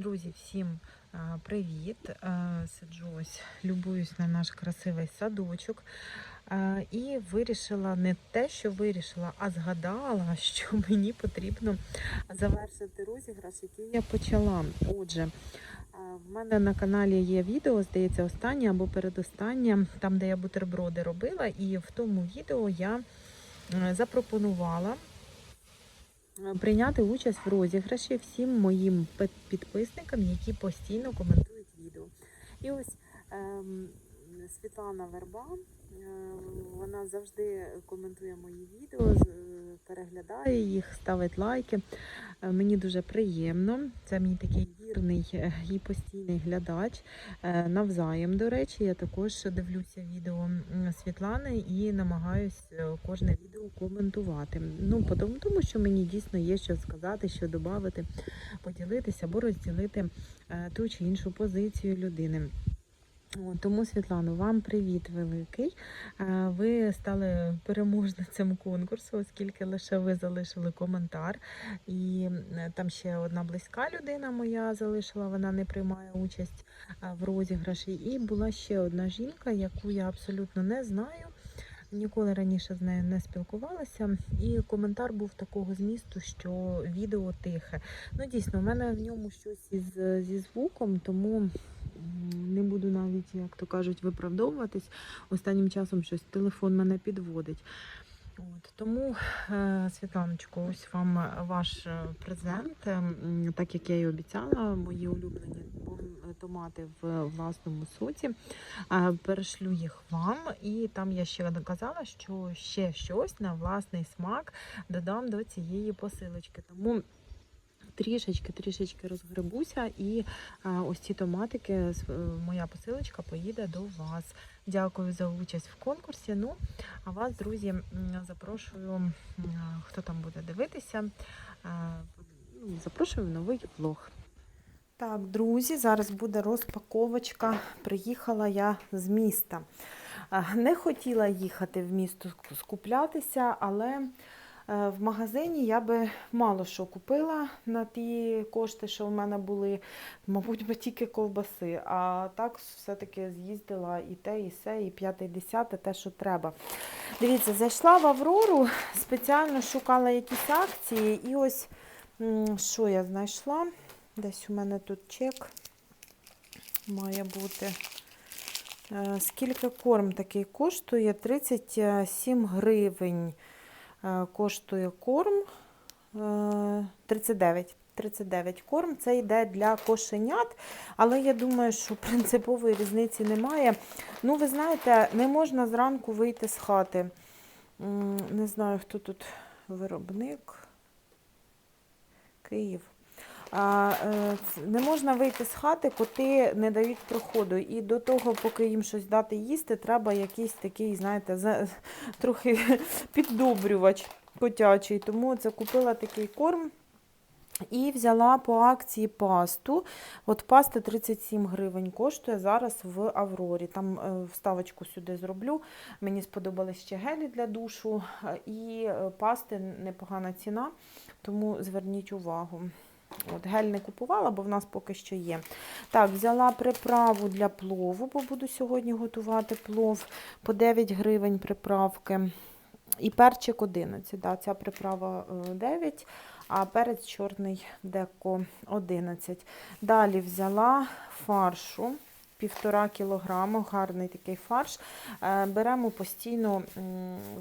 Друзі, всім привіт! А, Сиджу ось, любуюсь на наш красивий садочок. І вирішила не те, що вирішила, а згадала, що мені потрібно завершити розіграш, який я почала. Отже, в мене на каналі є відео, здається, останнє або передостаннє, там, де я бутерброди робила, і в тому відео я е, запропонувала е, прийняти участь в розіграші всім моїм пи- підписникам, які постійно коментують відео. І ось ем, Світлана Верба, е, вона завжди коментує мої відео, е, переглядає їх, ставить лайки. Е, Мені дуже приємно. Це мій такий вірний і постійний глядач. Навзаєм, до речі, я також дивлюся відео Світлани і намагаюсь е, кожне відео коментувати. Ну, тому, що мені дійсно є що сказати, що додати, поділитися або розділити ту чи іншу позицію людини. Тому, Світлано, вам привіт великий. Е, Ви стали переможницем конкурсу, оскільки лише ви залишили коментар. І е, там ще одна близька людина моя залишила, вона не приймає участь е, в розіграші. І була ще одна жінка, яку я абсолютно не знаю. Ніколи раніше з нею не спілкувалася, і коментар був такого змісту, що відео тихе. Ну, дійсно, в мене в ньому щось із, зі звуком, тому не буду навіть, як то кажуть, виправдовуватись. Останнім часом щось телефон мене підводить. От, тому, е, Світланочко, ось вам ваш е, презент, так як я і обіцяла, мої улюблені томати в власному соці. Е, Перешлю їх вам, і там я ще казала, що ще щось на власний смак додам до цієї посилочки. Тому трішечки, трішечки розгребуся, і ось ці томатики, е, моя посилочка поїде до вас. Дякую за участь в конкурсі. Ну, а вас, друзі, запрошую, хто там буде дивитися, ну, запрошую в новий влог. Так, друзі, зараз буде розпаковочка. Приїхала я з міста. Не хотіла їхати в місто скуплятися, але в магазині я би мало що купила на ті кошти, що в мене були, мабуть, би тільки ковбаси. А так все-таки з'їздила і те, і все, і п'яте, і десяте, те, що треба. Дивіться, зайшла в Аврору, спеціально шукала якісь акції, і ось що я знайшла. Десь у мене тут чек має бути. Е, Скільки корм такий коштує? 37 гривень е, коштує корм. Е, 39. 39 корм. Це йде для кошенят, але я думаю, що принципової різниці немає. Ну, ви знаєте, не можна зранку вийти з хати. Не знаю, хто тут виробник. Київ. Е, не можна вийти з хати, коти не дають проходу. І до того, поки їм щось дати їсти, треба якийсь такий, знаєте, за, трохи піддобрювач котячий. Тому це купила такий корм. І взяла по акції пасту. От паста 37 гривень коштує зараз в Аврорі. Там е, вставочку сюди зроблю. Мені сподобались ще гелі для душу е, і пасти непогана ціна, тому зверніть увагу. От, гель не купувала, бо в нас поки що є. Так, взяла приправу для плову, бо буду сьогодні готувати плов по 9 гривень приправки. І перчик 11. Да, ця приправа е, 9, а перець чорний деко 11. Далі взяла фаршу. Півтора кілограму, гарний такий фарш. Е, Беремо постійно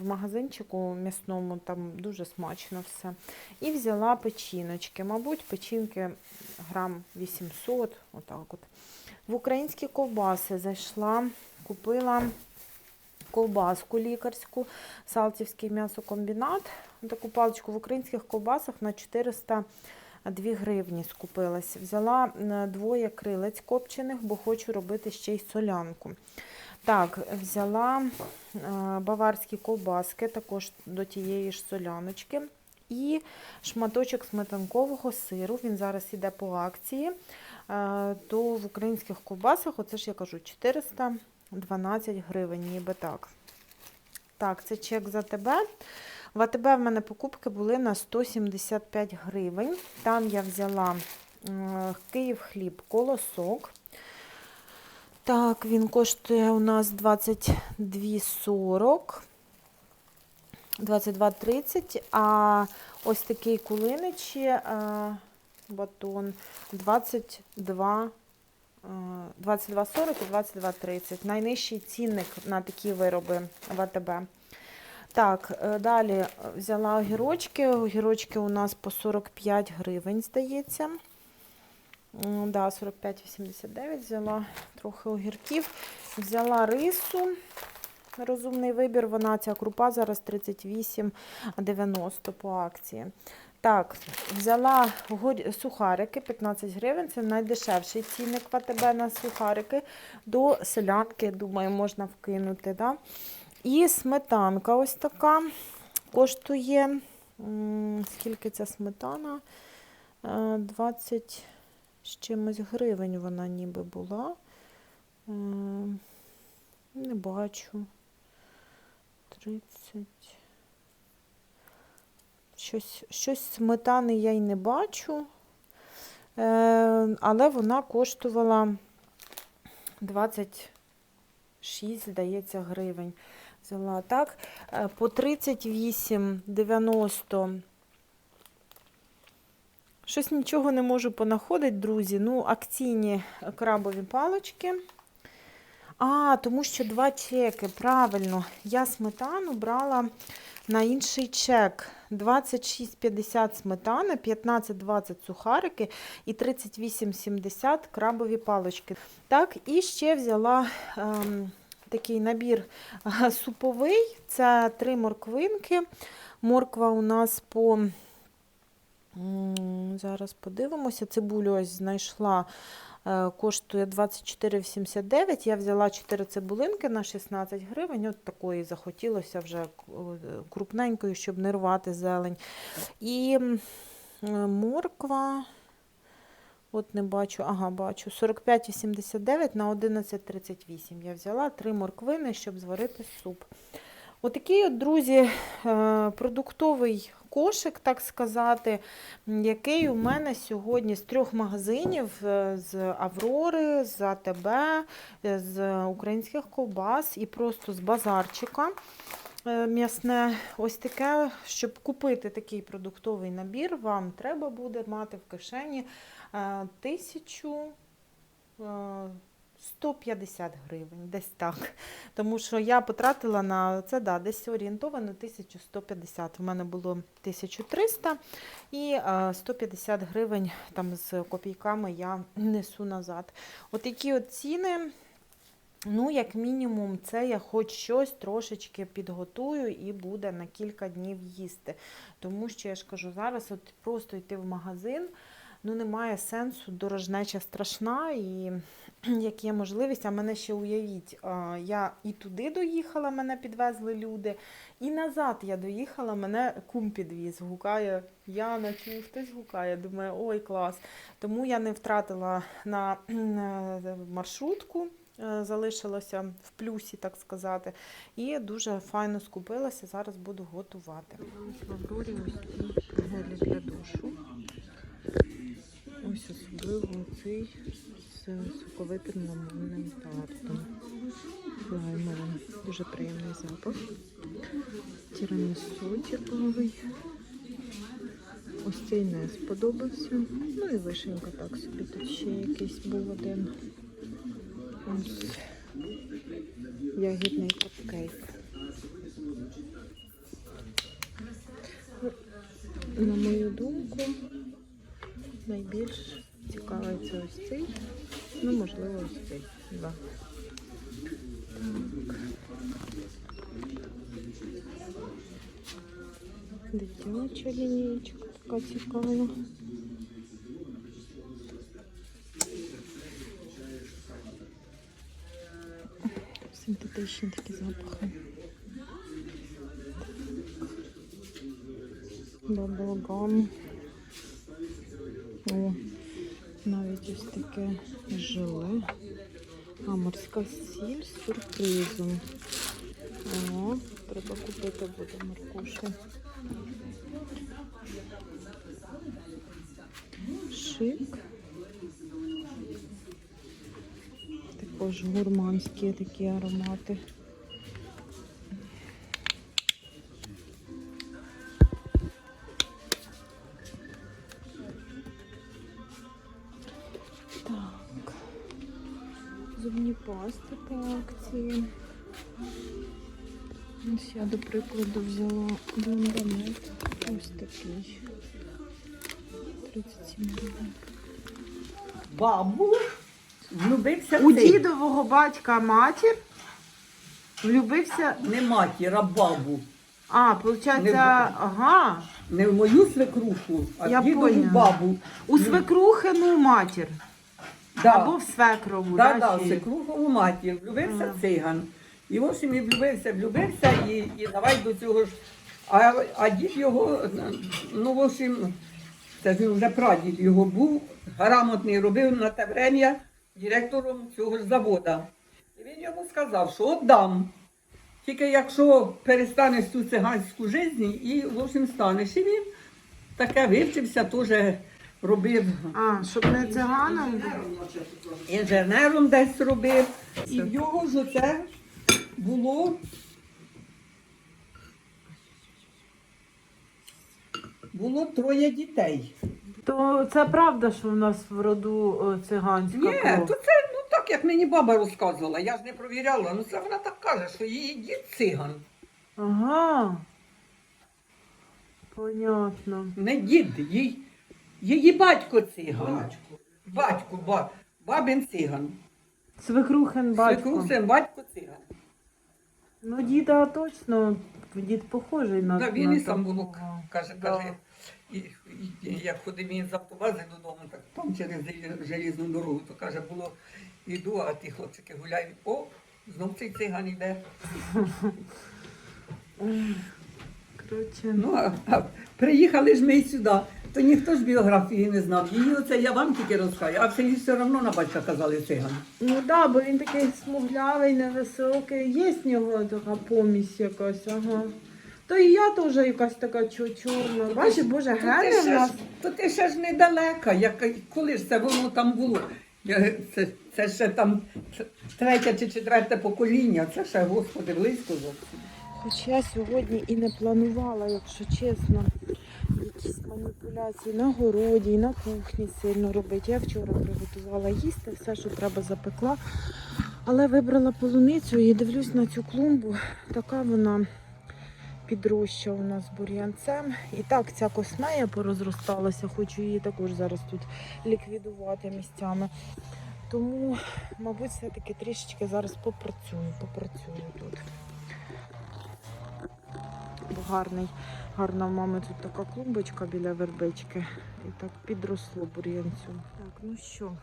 в магазинчику м'ясному, там дуже смачно все. І взяла печіночки. Мабуть, печінки грам 800, отак от. В українські ковбаси зайшла, купила ковбаску лікарську, Салтівський м'ясокомбінат. Таку паличку в українських ковбасах на 402 гривні скупилась. Взяла двоє крилець копчених, бо хочу робити ще й солянку. Так, взяла е, баварські ковбаски, також до тієї ж соляночки. І шматочок сметанкового сиру. Він зараз іде по акції. Е, То в українських ковбасах, оце ж я кажу, 412 гривень, ніби так. Так, це чек за тебе. В АТБ в мене покупки були на 175 гривень. Там я взяла Е, Київ хліб колосок. Так, він коштує у нас 22,40. 22,30, а ось такий кулиничі е, батон 22, е, 22,40 і 22,30. Найнижчий цінник на такі вироби в АТБ. Так, е, далі взяла огірочки. Огірочки у нас по 45 гривень, здається. Да, 45,89 взяла трохи огірків. Взяла рису. Розумний вибір, вона ця крупа зараз 38,90 по акції. Так, взяла сухарики 15 гривень, це найдешевший цінник в АТБ на сухарики. До селянки, думаю, можна вкинути. Да? І сметанка ось така коштує. Скільки ця сметана? Е, 20 з чимось гривень вона ніби була. Е, Не бачу. 30. Щось, щось сметани я й не бачу. Е, але вона коштувала 26, здається, гривень. Взяла так. Е, По 38,90. Щось нічого не можу понаходити, друзі. Ну, акційні крабові палочки. А, тому що два чеки, правильно. Я сметану брала на інший чек. 26,50 сметана, 15,20 сухарики і 38,70 крабові палочки. Так, і ще взяла ем, такий набір суповий. Це три морквинки. Морква у нас по. Зараз подивимося. Цибулю ось знайшла. е, Коштує 24,89. Я взяла 4 цибулинки на 16 гривень. От такої захотілося вже е, крупненької, щоб не рвати зелень. І морква. От не бачу, ага, бачу. 45,89 на 11,38. Я взяла 3 морквини, щоб зварити суп. Отакий, от, друзі, е, продуктовий кошик, так сказати, який у мене сьогодні з трьох магазинів: е, з Аврори, з АТБ, е, з українських ковбас і просто з базарчика. М'ясне, ось таке, щоб купити такий продуктовий набір, вам треба буде мати в кишені тисячу е, 150 гривень, десь так. Тому що я потратила на це да, десь орієнтовано 1150. У мене було 1300 і е, 150 гривень там з копійками я несу назад. От от ціни. Ну, як мінімум, це я хоч щось трошечки підготую і буде на кілька днів їсти. Тому що я ж кажу, зараз от просто йти в магазин, ну немає сенсу, дорожнеча страшна, і як є можливість, а мене ще уявіть, я і туди доїхала, мене підвезли люди, і назад я доїхала, мене кум підвіз, гукає, Яна, чую, хтось гукає, думаю, ой, клас. Тому я не втратила на е, маршрутку. е, Залишилося в плюсі, так сказати, і дуже файно скупилася. Зараз буду готувати. Аврорі ось ці. Ось особливо цей з соковитим лимонним тартом. Лаймовим. Дуже приємний запах. Тірамісу тіповий. Ось цей не сподобався. Ну і вишенька так собі. Тут ще якийсь був один. Ось ягідний капкейк. На мою думку, найбільш цікавий це ось цей. Ну, можливо, ось цей. Да. Так. Дитяча лінійка така цікава. Синтетичні такі запахи. Баблгам. О, навіть ось таке желе. А морська сіль з сюрпризом. О, треба купити буде моркушку. Шик. Також гурманські такі аромати. Зубні пасти по акції. Ось я, до прикладу, взяла блондонет. Ось такий. 37 гривень. Бабу влюбився У в цей. дідового батька матір влюбився. Не матір, а бабу. А, виходить, Не ага. Не в мою свекруху, а Я в дідову поняла. бабу. У свекрухину матір. Да. Або в свекрову. Да, да, да, чи- свекрухову матір. Влюбився Ага. циган. І в общем, і влюбився, влюбився, і, і давай до цього ж. А, а дід його, ну, в общем, це ж вже прадід його був, грамотний, робив на те врем'я директором цього ж завода. І він йому сказав, що отдам. Тільки якщо перестанеш цю циганську життя і, в общем, станеш. І він таке вивчився, теж робив А, щоб не циганом інженером десь робив. І в його ж оце було. Було троє дітей. То це правда, що в нас в роду е, циганська Ні, кров? то це ну так, як мені баба розказувала. Я ж не провіряла. Ну це вона так каже, що її дід циган. Ага. Понятно. Не дід, їй, її батько циган. Батько. Батько, ба, бабин циган. Свекрухин батько. Свекрусин батько циган. Ну, діда точно, дід похожий на Да, він на і сам було, каже, Да. каже, і, і, і як ходив він з автобази додому, так там через зел- желізну дорогу, то каже, було, іду, а ті хлопчики гуляють, о, знов цей циган йде. Коротше, Ну, а, а приїхали ж ми й сюди, то ніхто ж біографії не знав. Її оце я вам тільки розкажу, а в селі все одно на батька казали циган. Ну так, да, бо він такий смуглявий, невисокий. Є з нього така помість якась, ага. То і я теж якась така чо- чорна. Бачиш, боже, То ти, гени в ще нас. то ти ще ж недалека, як, коли ж це воно там було. Я- Це, це ще там третє чи четверте покоління, це ще, господи, близько зовсім. Хоч я сьогодні і не планувала, якщо чесно, якісь маніпуляції на городі, і на кухні сильно робити. Я вчора приготувала їсти, все, що треба, запекла. Але вибрала полуницю і дивлюсь на цю клумбу. Така вона підроща у нас бур'янцем. І так ця космея порозросталася, хочу її також зараз тут ліквідувати місцями. Тому, мабуть, все-таки трішечки зараз попрацюю, попрацюю тут. Гарний, гарна в мами тут така клумбочка біля вербички. І так підросло бур'янцю. Так, ну що,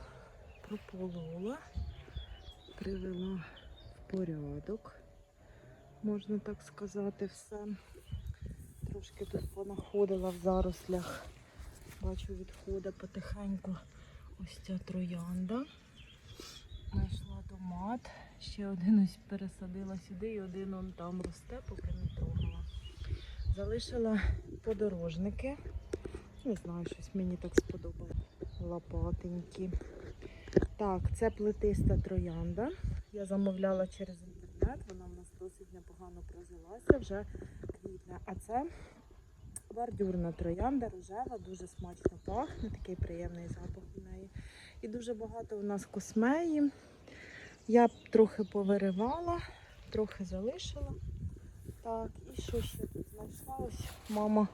прополола, привела в порядок, можна так сказати, все. Трошки тут понаходила в зарослях. Бачу, відходить потихеньку ось ця троянда. Знайшла томат. Ще один ось пересадила сюди і один он там росте, поки не трогала. Залишила подорожники. Не знаю, щось мені так сподобалось. Лопатенькі. Так, це плетиста троянда. Я замовляла через інтернет. Вона в нас досить непогано прожилася, вже квітне. А це бордюрна троянда, рожева, дуже смачно пахне, такий приємний запах у неї. І дуже багато у нас космеї. Я трохи повиривала, трохи залишила. Так, і що ще тут знайшла? Ось мама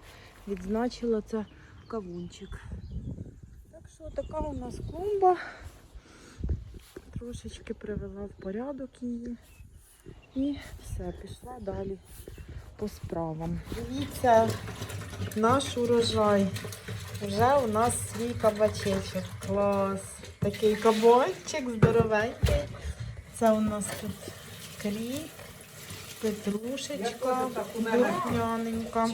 відзначила це кавунчик. Так що така у нас клумба. Трошечки привела в порядок її. І все, пішла далі по справам. Дивіться, наш урожай. Вже у нас свій кабачечок. Клас. Такий кабанчик здоровенький. Це у нас тут кріп, петрушечка, духмяненька.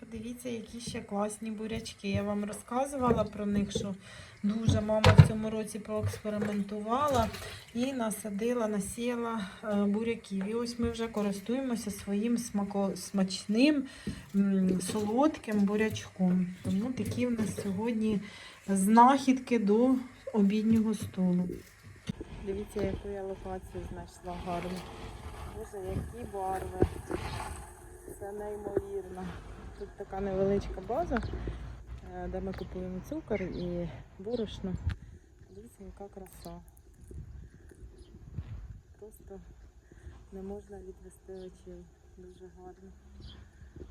Подивіться, які ще класні бурячки. Я вам розказувала про них, що дуже мама в цьому році поекспериментувала і насадила, насіяла е, буряків. І ось ми вже користуємося своїм смако, смачним солодким бурячком. Тому такі в нас сьогодні знахідки до обіднього столу. Дивіться, яку я локацію знайшла гарну. Боже, які барви. Це неймовірно. Тут така невеличка база, е, де ми купуємо цукор і борошно. Дивіться, яка краса. Просто не можна відвести очей. Дуже гарно.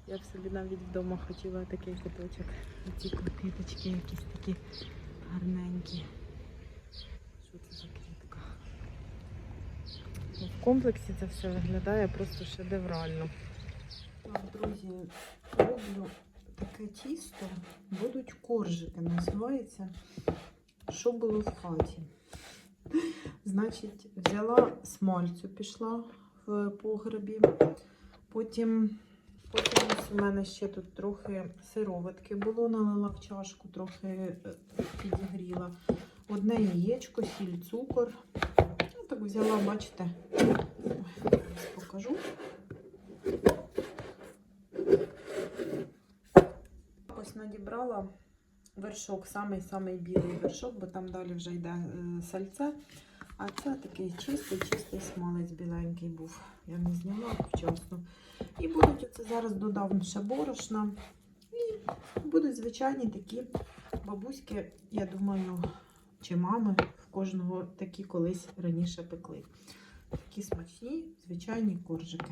Я б собі навіть вдома хотіла такий куточок. І ці квіточки якісь такі гарненькі. Що це за квітка? Ну, В комплексі це все виглядає просто шедеврально. Так, друзі, роблю таке тісто, будуть коржики, називається Що було в хаті. Значить, взяла смальцю, пішла в погребі. Потім, потім у мене ще тут трохи сироватки було, налила в чашку, трохи е, підігріла. Одне яєчко, сіль, цукор. Так взяла, бачите, Ой, покажу. Ось надібрала вершок, самий-самий білий вершок, бо там далі вже йде е, сальце. А це такий чистий, чистий смалець біленький був. Я не зняла вчасно. І будуть оце зараз додам ще борошна. І будуть звичайні такі бабуськи, я думаю, чи мами кожного такі колись раніше пекли. Такі смачні, звичайні коржики.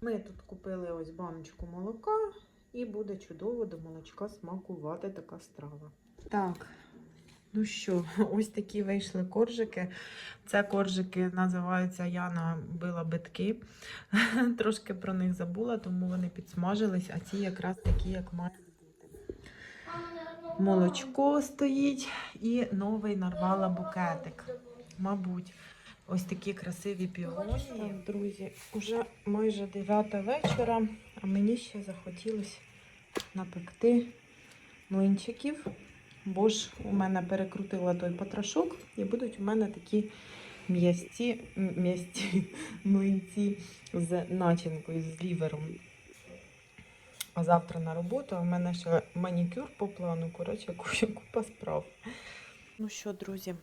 Ми тут купили ось баночку молока. І буде чудово до молочка смакувати така страва. Так, ну що, ось такі вийшли коржики. Це коржики називаються Яна била битки. Трошки про них забула, тому вони підсмажились, а ці якраз такі, як мають. Молочко стоїть і новий нарвала букетик. Мабуть, ось такі красиві піонії. Друзі, уже майже 9 вечора, а мені ще захотілося напекти млинчиків, бо ж у мене перекрутила той потрошок, і будуть у мене такі м'ясті млинці з начинкою, з лівером. А завтра на роботу, в мене ще манікюр по плану. Коротше, ку- купа справ. Ну що, друзі,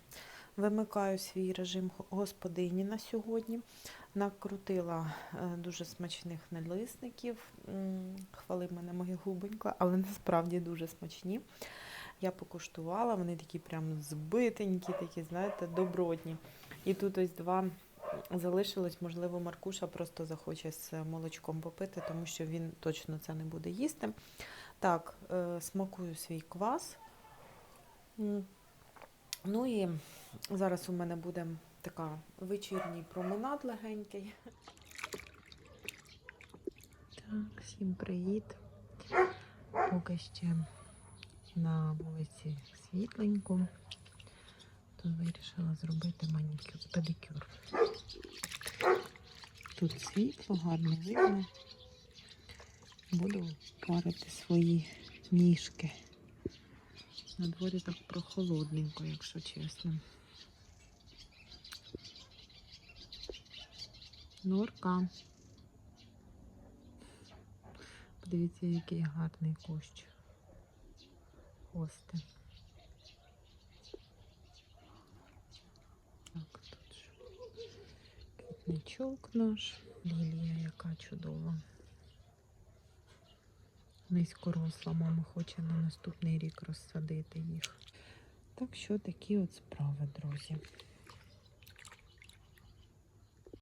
вимикаю свій режим господині на сьогодні. Накрутила е, дуже смачних налисників. М, Хвалив мене моя губонько, але насправді дуже смачні. Я покуштувала, вони такі прям збитенькі, такі, знаєте, добротні. І тут ось два залишилось. Можливо, Маркуша просто захоче з молочком попити, тому що він точно це не буде їсти. Так, е, смакую свій квас. Ну і зараз у мене буде така вечірній променад легенький. Так, всім привіт. Поки ще на вулиці світленько. Вирішила зробити манікюр, педикюр. Тут світло, гарно видно. Буду парити свої ніжки. На дворі так прохолодненько, якщо чесно. Норка. Подивіться, який гарний кущ. Хости. Так, тут ж квітничок наш. Лілія, яка чудова. Низькоросла, мама хоче на наступний рік розсадити їх. Так що такі от справи, друзі.